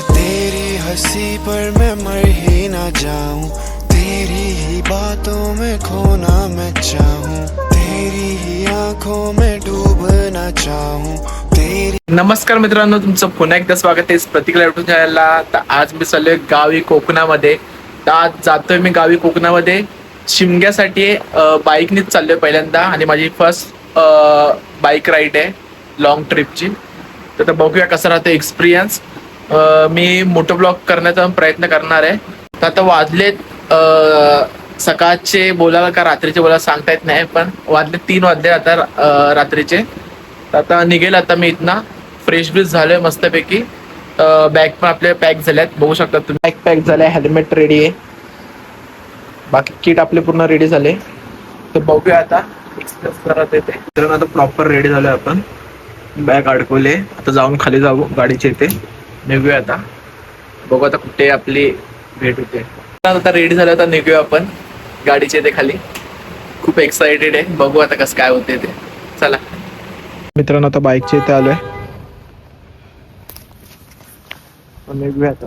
तेरी हंसी पर मैं मर ही ना जाऊं। तेरी ही बातों में खोना मैं चाहूं। तेरी ही आंखों में डूबना चाहूं। तेरी नमस्कार मित्रांनो तुमचं पुन्हा एकदा स्वागत आहे प्रतिकला युट्यूब चॅनलला तर आज मी चाललोय गावी कोकणामध्ये. तर आज जातोय मी गावी कोकणामध्ये. शिमग्यासाठी अं, बाईकनीच चाललोय पहिल्यांदा. आणि माझी फर्स्ट बाईक राईड आहे लॉंग ट्रिपची तर बघूया कसं राहतं एक्सपिरियन्स मी मोठं ब्लॉग करण्याचा प्रयत्न करणार आहे. तर आता वाजलेत सकाळचे बोलायला का रात्रीचे बोलायला सांगता येत नाही पण वाजले तीन वाजले आता रात्रीचे. तर आता निघेल आता मी इथना. फ्रेश ब्रिज झालोय मस्तपैकी. बॅग पण आपले पॅक झाल्यात बघू शकता तुम्ही. बॅग पॅक झाल्या हेल्मेट रेडी आहे. बाकी किट आपले पूर्ण रेडी झाले. तर बघूया आता. एक्सप्रेस करत येते. तर आता प्रॉपर रेडी झालोय आपण. बॅग अडकवले. आता जाऊन खाली जाऊ. गाडीचे इथे. निघूया आता. बघू आता कुठे आपली भेट होते. आता रेडी झालं आता निघूया आपण. गाडीच्या इथे खाली. खूप एक्साइटेड आहे. बघू आता कसं काय होते ते. चला. मित्रांनो आता बाईकच्या इथे आलोय. निघूया आता.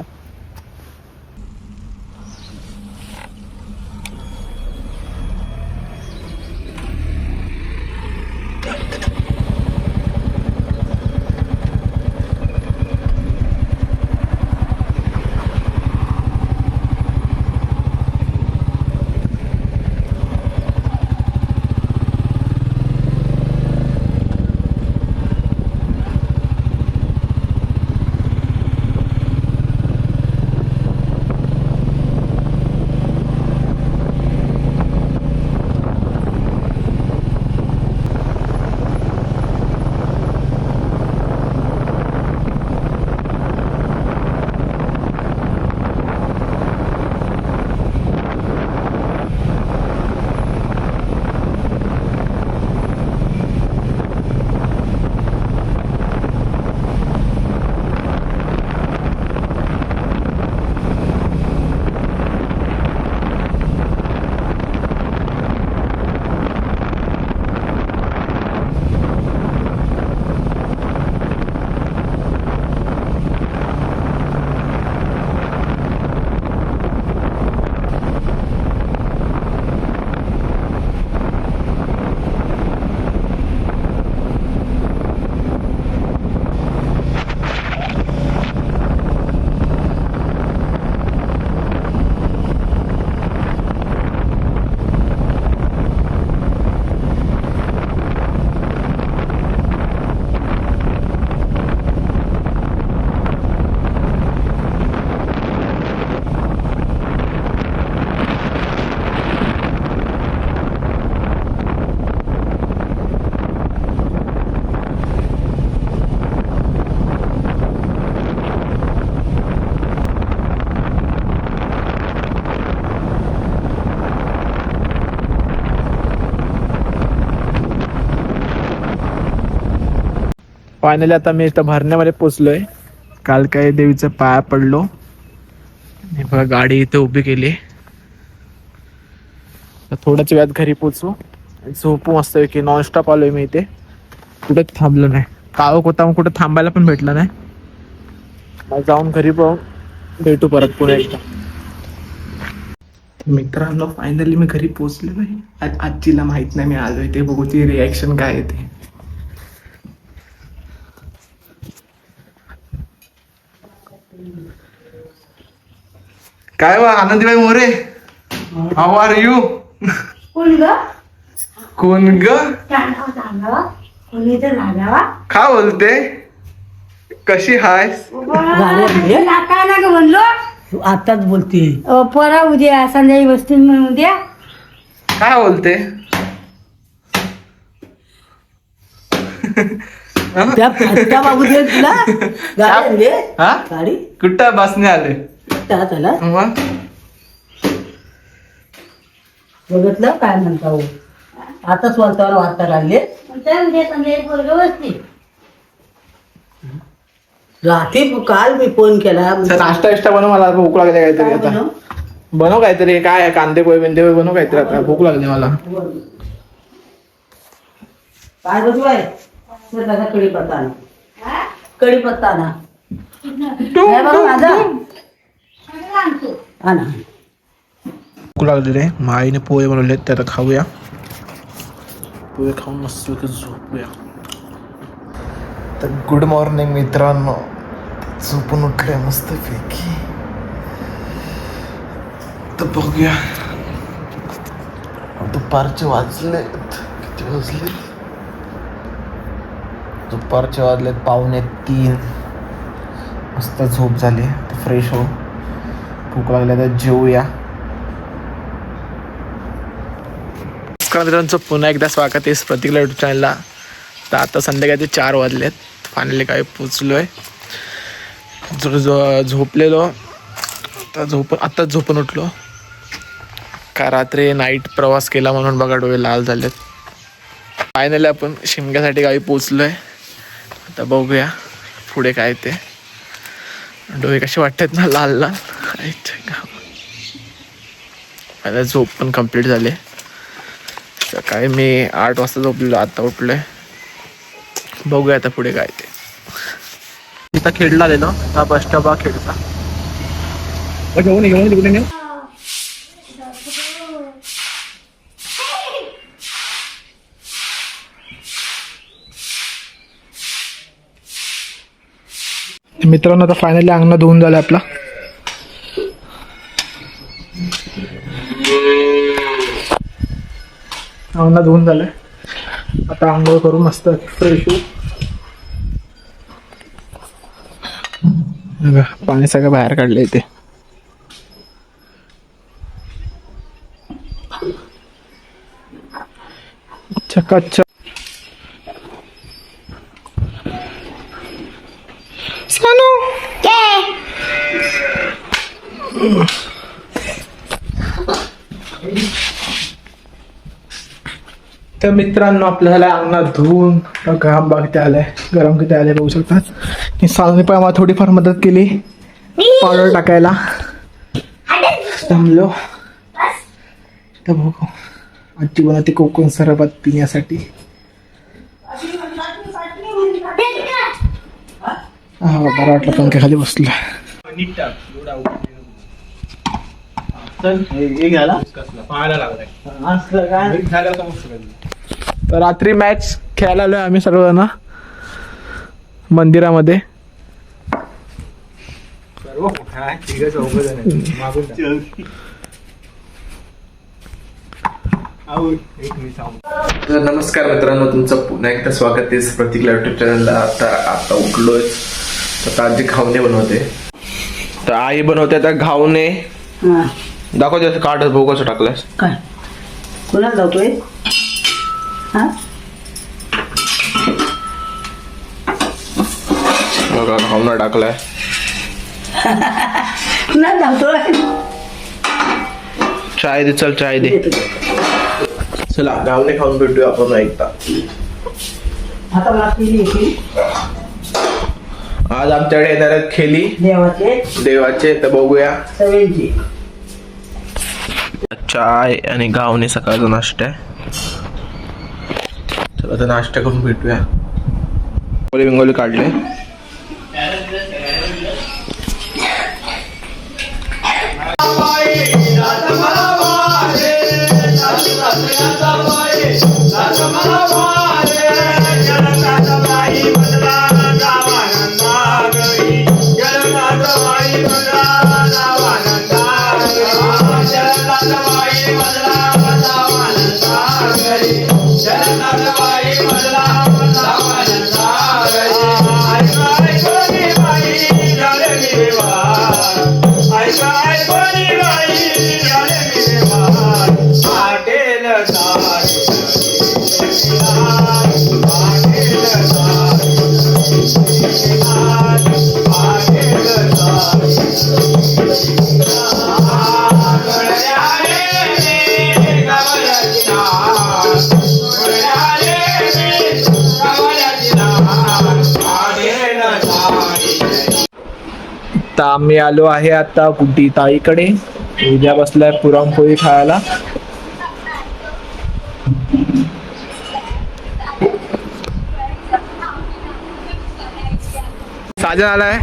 फायनली आता मी इथं भरण्यामध्ये पोचलोय. काल काय देवीचं पाया पडलो. आणि बघा गाडी इथे उभी केली. थोड्याच वेळात घरी पोचू. झोपू मस्त की नॉनस्टॉप आलोय मी इथे. कुठे थांबलो नाही. काळो होता मग कुठं थांबायला पण भेटलं नाही. मग जाऊन घरी पाहून भेटू परत पुन्हा एकदा. मित्रांनो फायनली मी घरी पोचले नाही आजीला माहीत नाही मी आलोय. ते बघू ती रिॲक्शन काय आहे काय वा Anandibai More? How are you कोण ग? कोण ग? तांडवा तांडवा कोणी तर रागावा का बोलते? कशी हायस काय ना ग म्हणलो. तू आताच बोलते. अ, परा उद्या संध्याकाळी बसतील म्हणून उद्या. काय बोलते? त्या दे तुला? हा? गाडी? कुठं? बसने आले. त्या त्याला. मग? बघितलं? काय म्हणता हो? आताच वार्तावर वार्ता लागले. रात्री काल मी फोन केला. सर नाश्ता विष्टा बनव मला भूक लागली काहीतरी आता. बनव? काहीतरी. काय कांदे पोहे बिंदे पोहे बनव काहीतरी आता. भूक लागली मला. काय बघू आहे त्याचा कढीपत्ता आणा. कढीपत्ता बघा माझा? ना भूक लागली रे मग आईने पोहे बनवले ते आता खाऊया. पोहे खाऊन मस्त झोपूया. तर गुड मॉर्निंग मित्रांनो. झोपून उठले मस्त पैकी. तर बघूया. दुपारचे वाजले किती वाजले दुपारचे वाजलेत पावणे तीन. मस्त झोप झाली. तर फ्रेश हो भूक लागल्या तर जेवूया. नमस्कार मित्रांचं पुन्हा एकदा स्वागत आहे प्रतिकला युट्यूब चॅनलला तर आता संध्याकाळचे चार वाजलेत. फायनली काय पोचलो आहे झोपलेलो. आता झोप आत्ताच झोपून उठलो. का रात्री नाईट प्रवास केला म्हणून बघा डोळे लाल झालेत. फायनली आपण शिमग्यासाठी गावी पोचलो आहे आता बघूया पुढे काय ते. डोळे कसे वाटतात ना लाल लाल आहेत झोप पण कंप्लीट झाली. सकाळी मी आठ वाजता झोपलेलो आता उठलोय. बघूया आता पुढे काय ते. इथं खेळला आलेलो हा बस स्टॉप हा खेळता घेऊन घेऊन तिकडे नेऊ. मित्रांनो आता फायनली अंगणा धुवून झालं आपला. अंगणा धुवून झालंय. आता आंघोळ करू मस्त फ्रेश होऊ. पाणी सगळं बाहेर काढलंय ते चकाचक सानू तर मित्रांनो आपल्याला अंगणात धुवून घाम बाग ते आलाय गरम किती आले बघू शकतात आणि सालूने पण आम्हाला थोडीफार मदत केली पावडर टाकायला. जमलो तर बघू. आजी बनवते कोकण सरबत पिण्यासाठी. हा बरं वाटलं पंख्याखाली बसलं तर रात्री मॅच खेळायला आलोय आम्ही सर्वजण. मंदिरामध्ये. तर नमस्कार मित्रांनो तुमचं पुन्हा एकदा स्वागत आहे प्रतिकला युट्यूब चॅनलला तर आता उठलोय. आता आजी घावणे बनवते. तर आई बनवते आता घावणे. हा. दाखवते भाऊ कसं टाकलंस काय? कुणाला जातोय हा? बघा घावणं टाकलाय. चाय दे चल चाय दे. चला घावणे खाऊन भेटूया आपण एकदा. आता मला केली होती आज आमच्याकडे येणार आहेत खेली. देवाचे. देवाचे तर बघूया. चाय आणि घावणे सकाळचा नाश्ता आहे. आता नाश्ता करून भेटूया. बिंगोली बिंगोली काढले. आम्ही आलो आहे आता गुड्डी ताईकडे. उद्या बसलाय पुरणपोळी खायला. साजन आलाय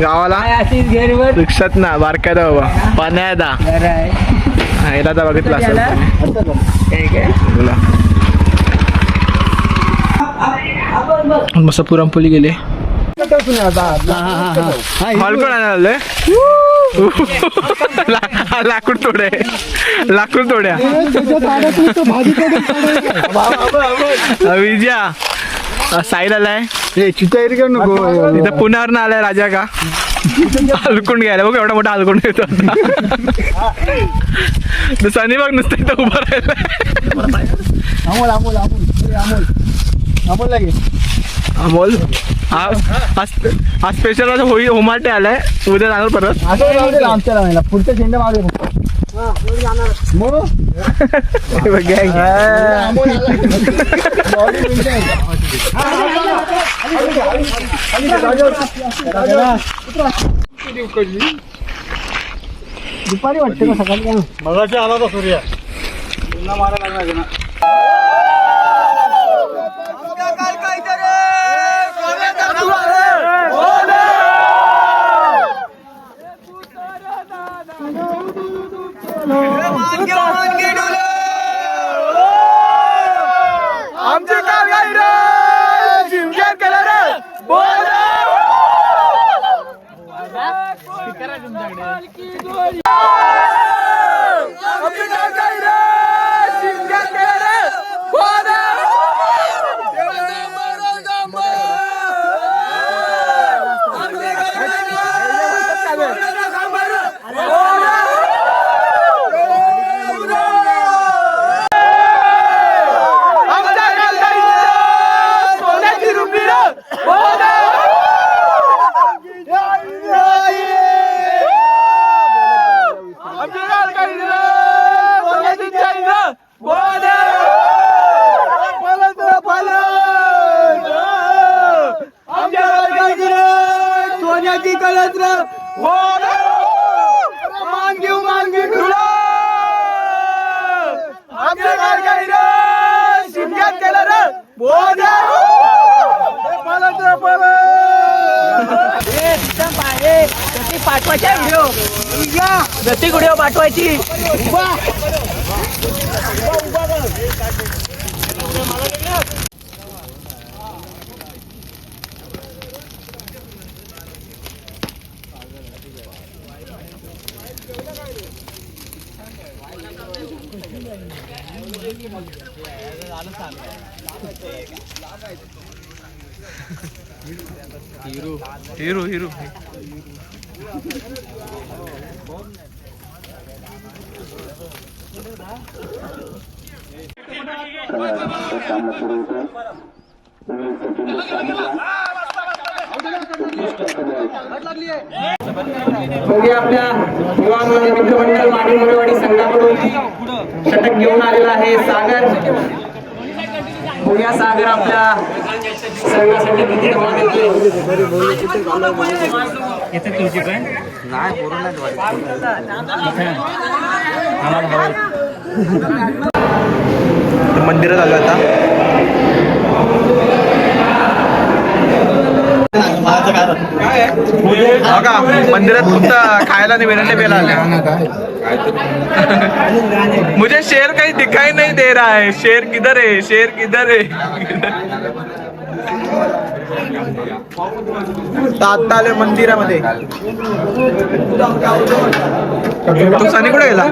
गावाला. रिक्षात ना बारक्या दा बाबा. पाण्या दा ह्याला तर बघितलं असेल. मस्त पुरणपोळी गेले हॉल कोण लाकूड तोडे. लाकूड तोड्या. विजया साईल आलाय. इथं पुण्यावर आलाय राजा का? हलकून घ्यायला. बघ एवढा मोठा हलकून येतो. आता सनी बघ नुसतं इथं उभं राहिलाय. अमोल आज स्पेशल असं होई होमाटे आलाय. उद्या जाणार परत. आमच्या पुढच्या झेंडा मागे. दुपारी वाटते का सकाळी? मगाशी आला होता सूर्य. मारा लागला. पाठवायचा व्हिडिओ. प्रत्येक व्हिडिओ पाठवायची. Hero hero. आपल्या युवा मित्रमंडळ माडी मुळेवाडी संघाकडून षटक घेऊन आलेला आहे सागर. बघूया सागर आपल्या संघासाठी किती धावा देतोय. मंदिरात आलो आता. बघा मंदिरात फक्त खायला नाही विनंती मुझे शेर काही दिखाई नहीं दे रहा है। शेर किधर है? शेर किधर है? तर मंदिरामध्ये. तू सनी कुठे गेला?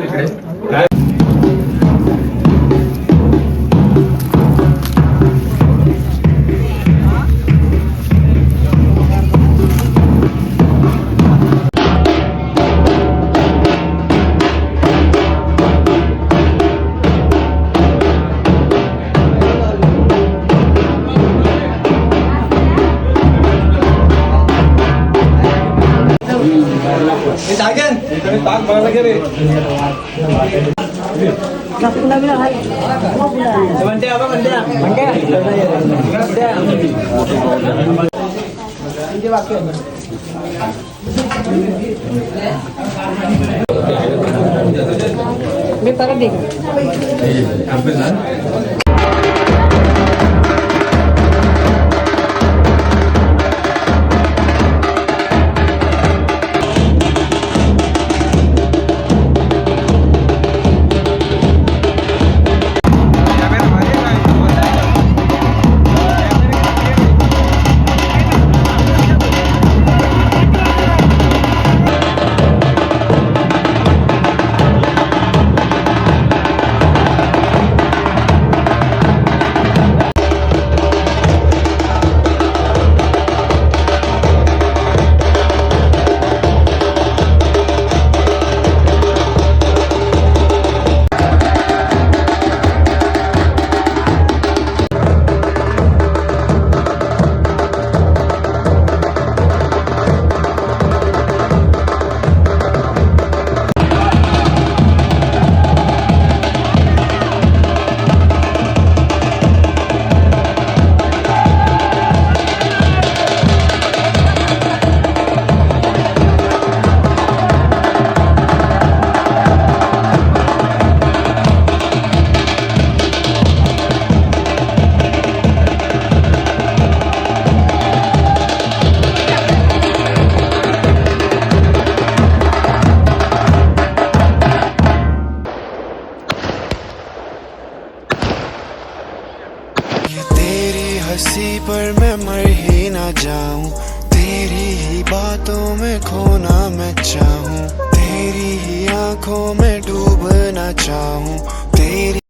मी परत